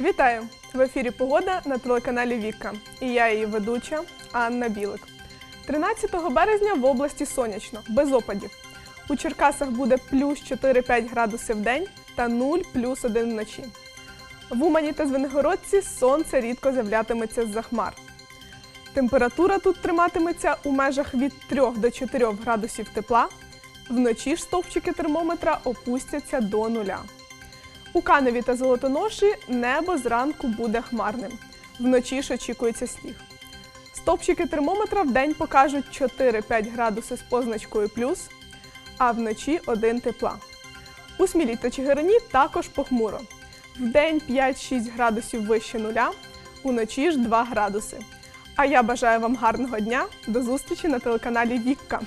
Вітаю! В ефірі Погода на телеканалі Віка. І я її ведуча Анна Білик. 13 березня в області сонячно, без опадів. У Черкасах буде плюс 4-5 градусів в день та 0 плюс 1 вночі. В Умані та Звенигородці сонце рідко з'являтиметься з-за хмар. Температура тут триматиметься у межах від 3 до 4 градусів тепла. Вночі ж стовпчики термометра опустяться до нуля. У Каневі та Золотоноші небо зранку буде хмарним. Вночі ж очікується сніг. Стовпчики термометра вдень покажуть 4-5 градуси з позначкою плюс, а вночі 1 тепла. У Смілі та Чигирині також похмуро. Вдень 5-6 градусів вище нуля, уночі ж 2 градуси. А я бажаю вам гарного дня. До зустрічі на телеканалі Вікка.